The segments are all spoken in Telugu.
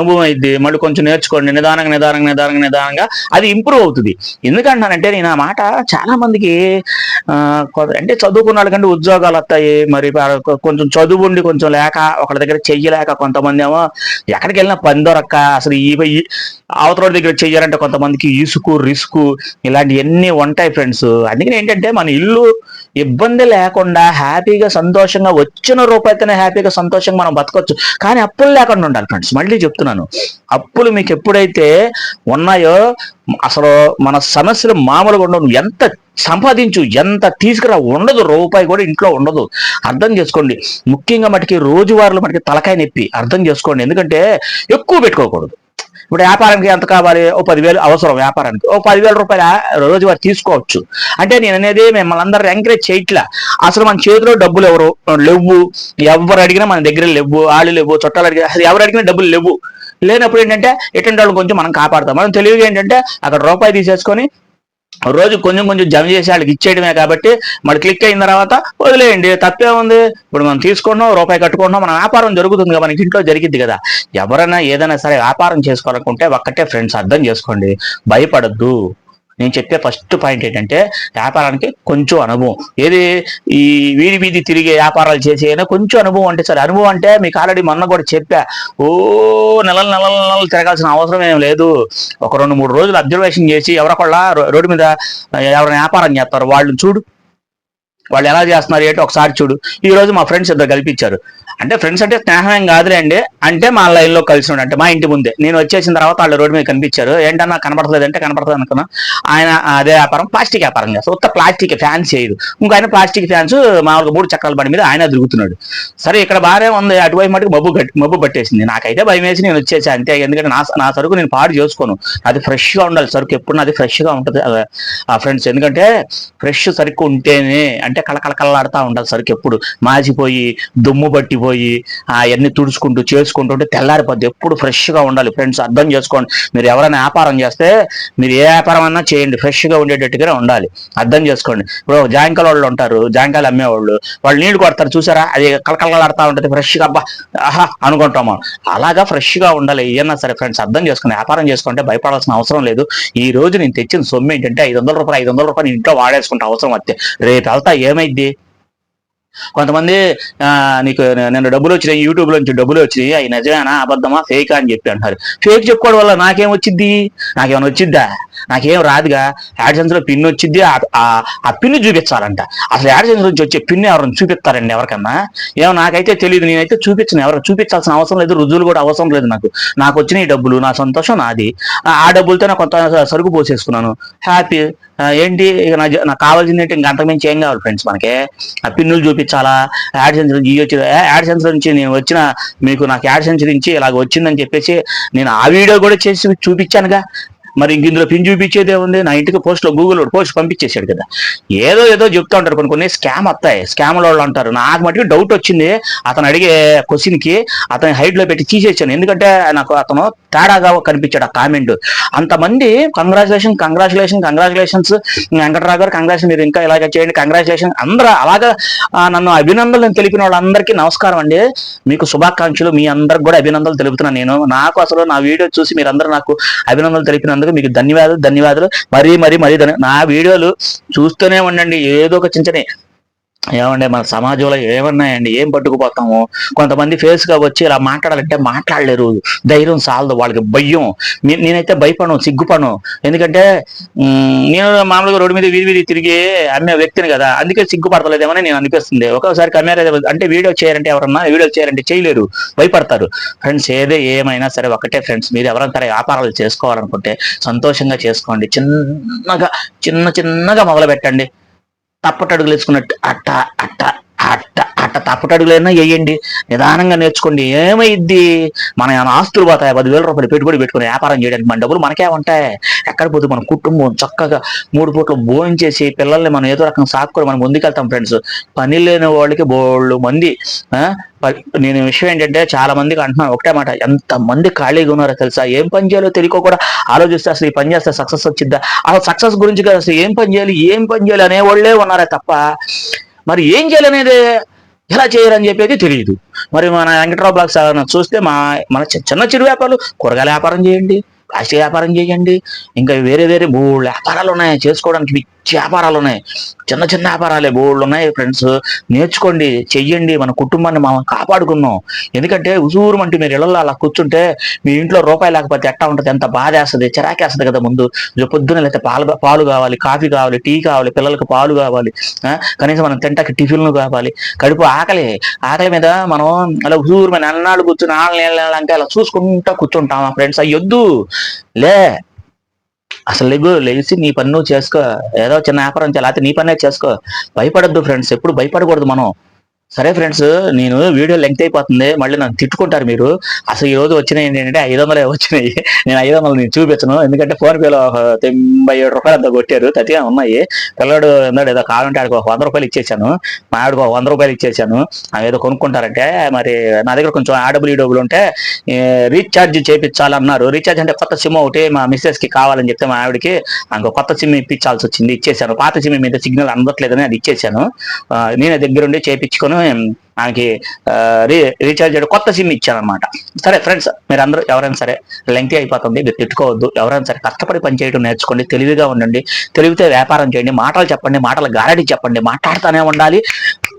అనుభవం అయింది మళ్ళీ కొంచెం నేర్చుకోండి. నిదానంగా నిదానంగా నిదానంగా నిదానంగా అది ఇంప్రూవ్ అవుతుంది. ఎందుకంటానంటే నేను ఆ మాట చాలా మందికి అంటే చదువుకున్న వాళ్ళకంటే ఉద్యోగాలు వస్తాయి. మరి కొంచెం చదువు ఉండి కొంచెం లేక ఒకళ్ళ దగ్గర చెయ్యలేక కొంతమంది ఏమో ఎక్కడికి వెళ్ళినా పని దొరక్క అసలు ఈ ఈ అవతల దగ్గర చెయ్యాలంటే కొంతమందికి ఇసుకు రిస్క్ ఇలాంటివన్నీ ఉంటాయి ఫ్రెండ్స్. అందుకని ఏంటంటే మన ఇల్లు ఇబ్బంది లేకుండా హ్యాపీగా సంతోషంగా వచ్చిన రూపాయితోనే హ్యాపీగా సంతోషంగా మనం బతకొచ్చు. కానీ అప్పులు లేకుండా ఉండాలి ఫ్రెండ్స్ మళ్ళీ చెప్తున్నాను. అప్పులు మీకు ఎప్పుడైతే ఉన్నాయో అసలు మన సమస్యలు మామూలుగా ఉండవు. ఎంత సంపాదించు ఎంత తీసుకురా ఉండదు. రూపాయి కూడా ఇంట్లో ఉండదు. అర్థం చేసుకోండి. ముఖ్యంగా మటుకి రోజువారీలో మనకి తలకాయ నొప్పి. అర్థం చేసుకోండి. ఎందుకంటే ఎక్కువ పెట్టుకోకూడదు. ఇప్పుడు వ్యాపారానికి ఎంత కావాలి? ఓ పదివేలు అవసరం వ్యాపారానికి. ఓ పదివేల రూపాయలు రోజు వారు తీసుకోవచ్చు. అంటే నేను అనేది మిమ్మల్ని అందరూ ఎంకరేజ్ చేయట్లా. అసలు మన చేతిలో డబ్బులు ఎవరు? లేవు. ఎవరు అడిగినా మన దగ్గర లేవు. వాళ్ళు లేవు. చుట్టాలు అడిగినా అసలు ఎవరు అడిగినా డబ్బులు లేవు. లేనప్పుడు ఏంటంటే ఇటువంటి వాళ్ళు కొంచెం మనం కాపాడతాం. మనం తెలివిగా ఏంటంటే అక్కడ రూపాయి తీసేసుకొని రోజు కొంచెం కొంచెం జమ చేసి వాళ్ళకి ఇచ్చేయడమే కాబట్టి మరి క్లిక్ అయిన తర్వాత వదిలేయండి తప్పే ఉంది. ఇప్పుడు మనం తీసుకుంటున్నాం రూపాయి కట్టుకుంటున్నాం మన వ్యాపారం జరుగుతుంది కదా మనకి ఇంట్లో జరిగిద్ది కదా. ఎవరైనా ఏదైనా సరే వ్యాపారం చేసుకోవాలనుకుంటే ఒక్కటే ఫ్రెండ్స్ అర్థం చేసుకోండి. భయపడద్దు. నేను చెప్పే ఫస్ట్ పాయింట్ ఏంటంటే వ్యాపారానికి కొంచెం అనుభవం. ఏది ఈ వీధి వీధి తిరిగే వ్యాపారాలు చేసే కొంచెం అనుభవం అంటే సరే అనుభవం అంటే మీకు ఆల్రెడీ మొన్న కూడా చెప్పా. ఓ నెలలు నెలలు నెలలు తిరగాల్సిన అవసరం ఏం లేదు. ఒక రెండు మూడు రోజులు అబ్జర్వేషన్ చేసి ఎవరికొళ్ళ రో- రోడ్డు మీద ఎవరైనా వ్యాపారం చేస్తారు వాళ్ళని చూడు. వాళ్ళు ఎలా చేస్తున్నారు ఏంటో ఒకసారి చూడు. ఈ రోజు మా ఫ్రెండ్స్ ఇద్దరు కల్పించారు అంటే ఫ్రెండ్స్ అంటే స్నేహం ఏం కాదులే అండి. అంటే మా లైన్లో కలిసి ఉండే అంటే మా ఇంటి ముందే. నేను వచ్చేసిన తర్వాత వాళ్ళు రోడ్డు మీద కనిపించారు. ఏంటన్నా కనపడలేదు అంటే కనపడలేదు అనుకున్నా. ఆయన అదే వ్యాపారం ప్లాస్టిక్ వ్యాపారం చేస్తారు. ఉత్త ప్లాస్టిక్ ఫ్యాన్స్ చేయదు ఇంకా ఆయన ప్లాస్టిక్ ఫ్యాన్స్ మామూలుగా మూడు చక్రాల బండి మీద ఆయన తిరుగుతున్నాడు. సరే ఇక్కడ బాగానే ఉంది. అటువైపు మటుకు మబ్బు మబ్బు పట్టేసింది. నాకైతే భయం వేసి నేను వచ్చేసి అంతే. ఎందుకంటే నా నా సరుకు నేను పాడు చేసుకోను. అది ఫ్రెష్గా గా ఉండాలి. సరుకు ఎప్పుడు నాది ఫ్రెష్గా గా ఉంటుంది ఆ ఫ్రెండ్స్ ఎందుకంటే ఫ్రెష్ సరుకు ఉంటేనే అంటే కళకళ కళ్ళాడుతూ ఉండాలి సరుకు ఎప్పుడు. మాసిపోయి దుమ్ము పట్టిపోయి పోయి అవన్నీ తుడుచుకుంటూ చేసుకుంటూ ఉంటే తెల్లారిపోద్ది. ఎప్పుడు ఫ్రెష్గా గా ఉండాలి. ఫ్రెండ్స్ అర్థం చేసుకోండి. మీరు ఎవరైనా వ్యాపారం చేస్తే మీరు ఏ వ్యాపారం అన్నా చేయండి. ఫ్రెష్గా గా ఉండేటట్టుగానే ఉండాలి. అర్థం చేసుకోండి. ఇప్పుడు జాంకాయల వాళ్ళు ఉంటారు. జాంకాయలు అమ్మేవాళ్ళు. వాళ్ళు నీళ్ళు కొడతారు. చూసారా? అది కలకలలాడుతూ ఉంటుంది. ఫ్రెష్గా అబ్బా ఆహా అనుకుంటాము అలాగా ఫ్రెష్గా ఉండాలి. ఏమన్నా సరే ఫ్రెండ్స్ అర్థం చేసుకుని వ్యాపారం చేసుకుంటే భయపడాల్సిన అవసరం లేదు. ఈ రోజు నేను తెచ్చిన సొమ్ము ఏంటంటే ఐదు వందల రూపాయలు ఐదు వందల రూపాయలు ఇంట్లో వాడేసుకుంటే అవసరం వస్తే. రేపు వెళ్తా ఏమైద్ది? కొంతమంది ఆ, నీకు నేను డబ్బులు వచ్చినాయి యూట్యూబ్ నుంచి డబ్బులు వచ్చినాయి అవి నిజమేనా అబద్ధమా ఫేక్ అని చెప్పి అంటారు ఫేక్ చెప్పుకోవడం వల్ల నాకేం వచ్చిద్ది? నాకేమైనా వచ్చిద్దా? నాకేం రాదుగా? యాడ్సెన్స్లో పిన్ వచ్చిద్ది ఆ- పిన్ చూపించాలంట. అసలు యాడ్సెన్స్ నుంచి వచ్చే పిన్ ఎవరైనా చూపిస్తారండి ఎవరికన్నా? ఏమో నాకైతే తెలియదు నేనైతే చూపించను ఎవరు చూపించాల్సిన అవసరం లేదు రుజువులు కూడా అవసరం లేదు నాకు. నాకు వచ్చిన ఈ డబ్బులు నా సంతోషం నాది. ఆ డబ్బులతో నాకు కొంత సరుకు పోసేసుకున్నాను. హ్యాపీ ఏంటి? ఇక నా నాకు కావాల్సింది ఏంటి? ఇంకా అంతకుమించి ఏం కావాలి ఫ్రెండ్స్ మనకి? ఆ పిన్నులు చూపించాలా యాడ్సెన్స్ నుంచి ఇవి యాడ్ సెన్స్ నుంచి నేను వచ్చిన మీకు నాకు యాడ్ సెన్స్ నుంచి ఇలాగ వచ్చిందని చెప్పేసి నేను ఆ వీడియో కూడా చేసి చూపించానుగా. మరి ఇంక ఇందులో పిన్ చూపించేదే ఉంది నా ఇంటికి పోస్ట్లో గూగుల్ పోస్ట్ పంపించేశాడు కదా. ఏదో ఏదో చెప్తా ఉంటారు కొన్ని కొన్ని స్కామ్ వస్తాయి స్కామ్ వాళ్ళు అంటారు. నాకు మటుకు డౌట్ వచ్చింది. అతను అడిగే క్వశ్చన్కి అతని హైట్లో పెట్టి తీసేసాను ఎందుకంటే నాకు అతను తేడాగా కనిపించాడు ఆ కామెంట్ అంతమంది కంగ్రాచులేషన్ కంగ్రాచులేషన్ కంగ్రాచులేషన్స్ వెంకటరావు గారు కంగ్రాచులేషన్ మీరు ఇంకా ఇలాగ చేయండి. కంగ్రాచులేషన్ అందరూ అలాగా నన్ను అభినందనలు తెలిపిన వాళ్ళందరికీ నమస్కారం అండి. మీకు శుభాకాంక్షలు. మీ అందరికి కూడా అభినందనలు తెలుపుతున్నాను నేను. నాకు అసలు నా వీడియో చూసి మీరందరూ నాకు అభినందనలు తెలిపినందుకు మీకు ధన్యవాదాలు ధన్యవాదాలు. మరీ మరీ మరీ నా వీడియోలు చూస్తూనే ఉండండి. ఏదో ఒక చిన్న ఏమంటే మన సమాజంలో ఏమన్నాయండి? ఏం పట్టుకుపోతాము? కొంతమంది ఫేస్గా వచ్చి ఇలా మాట్లాడాలంటే మాట్లాడలేరు. ధైర్యం సాలదు వాళ్ళకి భయం. నేనైతే భయపడను సిగ్గుపడను. ఎందుకంటే నేను మామూలుగా రోడ్డు మీద వీధి వీధి తిరిగి అమ్మే వ్యక్తిని కదా అందుకే సిగ్గుపడతలేదేమని నేను అనిపిస్తుంది. ఒక్కొక్కసారి కెమెరా అంటే వీడియో చేయాలంటే ఎవరన్నా వీడియో చేయాలంటే చేయలేరు భయపడతారు. ఫ్రెండ్స్ ఏదే ఏమైనా సరే ఒకటే ఫ్రెండ్స్ మీరు ఎవరైనా సరే వ్యాపారాలు చేసుకోవాలనుకుంటే సంతోషంగా చేసుకోండి. చిన్నగా చిన్న చిన్నగా మొదలు పెట్టండి తప్పటడుగులు వేసుకున్నట్టు అట్ట అట్ట అట్ట. అట్ట తప్పటడుగులైనా వేయండి. నిదానంగా నేర్చుకోండి. ఏమైద్ది? మన ఏమైనా ఆస్తులు పోతాయి? పదివేల రూపాయలు పెట్టుబడి పెట్టుకుని వ్యాపారం చేయడానికి మన డబ్బులు మనకే ఉంటాయి. ఎక్కడ పోతే మన కుటుంబం చక్కగా మూడు పూట్లు భోజనం చేసి పిల్లల్ని మనం ఏదో రకం సాక్కుని మనం ముందుకెళ్తాం ఫ్రెండ్స్. పని లేని వాళ్ళకి బోళ్ళు మంది ఆ, నేను విషయం ఏంటంటే చాలా మందికి అంటున్నాను. ఒకటే మాట ఎంత మంది ఖాళీగా ఉన్నారో తెలుసా? ఏం పని చేయాలో తెలియక కూడా ఆలోచిస్తే అసలు ఈ పని చేస్తే సక్సెస్ వచ్చిద్దా? అసలు సక్సెస్ గురించి కదా అసలు ఏం పని చేయాలి? ఏం పని చేయాలి అనేవాళ్ళే ఉన్నారా తప్ప. మరి ఏం చేయాలనేది? ఎలా చేయరని చెప్పేది తెలియదు. మరి మన వెంకట్రావు బ్లాక్స్ చూస్తే మా మన చిన్న చిరు వ్యాపారాలు కూరగాయల వ్యాపారం చేయండి ప్లాస్టిక్ వ్యాపారం చేయండి ఇంకా వేరే వేరే మూడు వ్యాపారాలు ఉన్నాయి చేసుకోవడానికి వ్యాపారాలు ఉన్నాయి చిన్న చిన్న వ్యాపారాలే బోర్డులు ఉన్నాయి ఫ్రెండ్స్. నేర్చుకోండి చెయ్యండి మన కుటుంబాన్ని మనం కాపాడుకున్నాం ఎందుకంటే ఉసూరు అంటే మీరు ఇళ్ళల్లో అలా కూర్చుంటే మీ ఇంట్లో రూపాయి లేకపోతే ఎట్టా ఉంటుంది? ఎంత బాధ వేస్తుంది చిరాకేస్తుంది కదా ముందు. పొద్దున లేకపోతే పాలు పాలు కావాలి కాఫీ కావాలి టీ కావాలి పిల్లలకు పాలు కావాలి ఆ, కనీసం మనం తింటాకి టిఫిన్లు కావాలి. కడుపు ఆకలి ఆకలి మీద మనం అలా ఉసూరు మీద అన్నాళ్ళు కూర్చుని ఆళ్ళ అంటే అలా చూసుకుంటా కూర్చుంటాం ఫ్రెండ్స్. అయ్యొద్దు. లే అసలు లేగు లేచి నీ పని నువ్వు చేసుకో. ఏదో చిన్న వ్యాపారం చేయాలి అయితే నీ పనే చేసుకో. భయపడద్దు ఫ్రెండ్స్ ఎప్పుడు భయపడకూడదు మనం. సరే ఫ్రెండ్స్ నేను వీడియో లెంగ్త్ అయిపోతుంది. మళ్ళీ నన్ను తిట్టుకుంటారు మీరు. అసలు ఈ రోజు వచ్చినాయి ఏంటంటే ఐదు వందలే వచ్చినాయి. నేను ఐదు వందలు నేను చూపించను. ఎందుకంటే ఫోన్పేలో తొంభై ఏడు రూపాయలు అంతా కొట్టారు. తతిగా ఉన్నాయి. పిల్లడు ఉన్నాడు ఏదో కావాలంటే ఆడికి ఒక వంద రూపాయలు ఇచ్చేసాను. మా ఆడికి ఒక వంద రూపాయలు ఇచ్చేసాను. అవి ఏదో కొనుక్కుంటారంటే మరి నా దగ్గర కొంచెం ఆడబుల్ డబ్బులు ఉంటే రీఛార్జ్ చేయించాలన్నారు రీఛార్జ్ అంటే కొత్త సిమ్ ఒకటి మా మిస్సెస్కి కావాలని చెప్తే మా ఆవిడకి ఇంకో కొత్త సిమ్ ఇప్పించాల్సి వచ్చింది. ఇచ్చేసాను. పాత సిమ్ మీద సిగ్నల్ అందట్లేదని అది ఇచ్చేసాను. నేను దగ్గరుండి చేయించుకొని ఆమెకి మనకి రీ రీఛార్జ్ చేయడం కొత్త సిమ్ ఇచ్చాను సరే ఫ్రెండ్స్ మీరు అందరూ ఎవరైనా సరే లెంగ్త్ అయిపోతుంది మీరు తిట్టుకోవద్దు. ఎవరైనా సరే కష్టపడి పని చేయడం నేర్చుకోండి తెలివిగా ఉండండి. తెలివితే వ్యాపారం చేయండి మాటలు చెప్పండి మాటలు గారడి చెప్పండి మాట్లాడుతూనే ఉండాలి.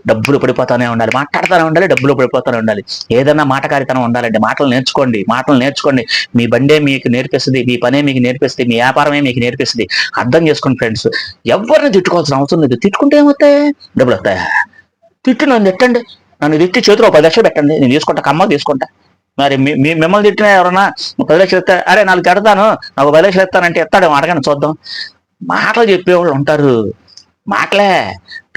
డబ్బులు పడిపోతానే ఉండాలి మాట్లాడుతూనే ఉండాలి డబ్బులు పడిపోతూనే ఉండాలి. ఏదైనా మాటకారితనం ఉండాలండి మాటలు నేర్చుకోండి మాటలు నేర్చుకోండి. మీ బండే మీకు నేర్పిస్తుంది మీ పనే మీకు నేర్పిస్తుంది మీ వ్యాపారమే మీకు నేర్పిస్తుంది. అర్థం చేసుకోండి ఫ్రెండ్స్ ఎవరిని తిట్టుకోవాల్సిన అవసరం లేదు. తిట్టుకుంటే ఏమవుతాయి? డబ్బులు వస్తాయా? తిట్టు నన్ను తిట్టండి. నన్ను తిట్టి చేతిలో ఒక పది లక్షలు పెట్టండి. నేను తీసుకుంటా కమ్మ తీసుకుంటా. మరి మీ మిమ్మల్ని తిట్టిన ఎవరన్నా పది లక్షలు ఇస్తా అరే నాలుగు కడతాను నాకు పది లక్షలు ఇస్తానంటే ఇస్తాడేమో అడగను చూద్దాం. మాటలు చెప్పేవాళ్ళు ఉంటారు. మాటలే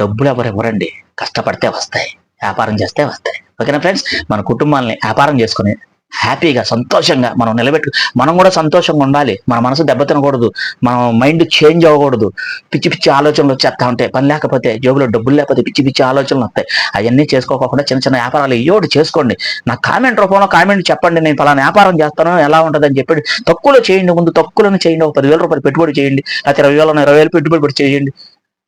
డబ్బులు ఎవరు ఇవ్వరండి. కష్టపడితే వస్తాయి వ్యాపారం చేస్తే వస్తాయి. ఓకేనా ఫ్రెండ్స్? మన కుటుంబాలని వ్యాపారం చేసుకుని హ్యాపీగా సంతోషంగా మనం నిలబెట్టు మనం కూడా సంతోషంగా ఉండాలి. మన మనసు దెబ్బతినకూడదు. మన మైండ్ చేంజ్ అవ్వకూడదు. పిచ్చి పిచ్చి ఆలోచనలు వచ్చేస్తా ఉంటాయి. పని లేకపోతే జేబులో డబ్బులు లేకపోతే పిచ్చి పిచ్చి ఆలోచనలు వస్తాయి. అవన్నీ చేసుకోకుండా చిన్న చిన్న వ్యాపారాలు ఏయోటి చేసుకోండి. నా కామెంట్ రూపంలో కామెంట్ చెప్పండి. నేను ఫలానా వ్యాపారం చేస్తాను ఎలా ఉంటుందని చెప్పి తక్కువలో చేయండి. ముందు తక్కువలోనే చేయండి. ఒక పదివేల రూపాయలు పెట్టుబడి చేయండి. లేకపోతే ఇరవై వేల ఇరవై వేలు పెట్టుబడి చేయండి.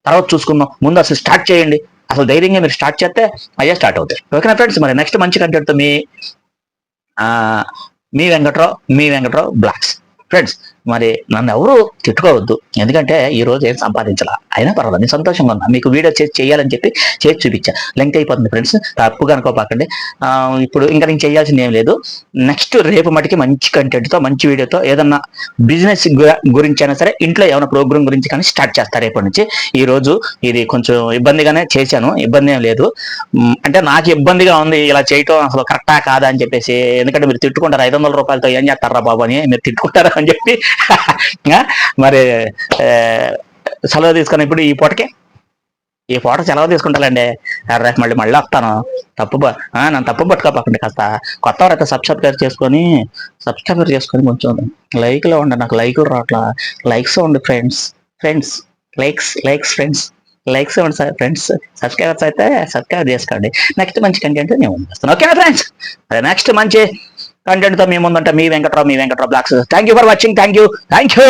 తర్వాత చూసుకుందాం. ముందు అసలు స్టార్ట్ చేయండి. అసలు ధైర్యంగా మీరు స్టార్ట్ చేస్తే అయ్యే స్టార్ట్ అవుతాయి. ఓకేనా ఫ్రెండ్స్? మరి నెక్స్ట్ మంచి కంటెంట్తో మీ మీ వెంకట్రావు మీ వెంకట్రావు బ్లాక్స్. ఫ్రెండ్స్ మరి నన్ను ఎవరు తిట్టుకోవద్దు. ఎందుకంటే ఈ రోజు ఏం సంపాదించాల? అయినా పర్వాలేదు నేను సంతోషంగా ఉన్నా. మీకు వీడియో చేసి చేయాలని చెప్పి చేసి చూపించా. లెంక్ అయిపోతుంది ఫ్రెండ్స్ తప్పుగా అనుకోపాకండి ఇప్పుడు ఇంకా నేను చేయాల్సింది ఏం లేదు. నెక్స్ట్ రేపు మటుకి మంచి కంటెంట్తో మంచి వీడియోతో ఏదన్నా బిజినెస్ గురించి అయినా సరే ఇంట్లో ఏమైనా ప్రోగ్రామ్ గురించి కానీ స్టార్ట్ చేస్తారు రేపటి నుంచి. ఈ రోజు ఇది కొంచెం ఇబ్బందిగానే చేశాను. ఇబ్బంది ఏం లేదు. అంటే నాకు ఇబ్బందిగా ఉంది ఇలా చేయటం అసలు కరెక్టా కాదా అని చెప్పేసి. ఎందుకంటే మీరు తిట్టుకుంటారు ఐదు వందల రూపాయలతో ఏం చేస్తారా బాబు అని మీరు తిట్టుకుంటారా అని చెప్పి మరి సెలవు తీసుకుని ఇప్పుడు ఈ పూటకి? ఈ పూట సెలవు తీసుకుంటానండి రేపు మళ్ళీ మళ్ళీ వస్తాను. తప్పు ఆ, నన్ను తప్పు పట్టుకోపకండి కాస్త. కొత్త వారైతే సబ్స్క్రైబ్ చేసుకొని సబ్స్క్రైబర్ చేసుకొని కొంచెం లైక్లో ఉండండి. నాకు లైకులు రావట్లా. లైక్స్ ఉండి friends. Friends. Likes likes friends. Likes ఇవ్వండి సార్ ఫ్రెండ్స్. సబ్స్క్రైబర్స్ అయితే సబ్స్క్రైబ్ చేసుకోండి. నెక్స్ట్ మంచి కంటెంట్ నేను ముందుస్తాను ఓకేనా ఫ్రెండ్స్? నెక్స్ట్ మంచి కంటెంట్తో మీ మీ వెంకట్రావు మీ Venkatrao vlogs. Thank you for watching thank you thank you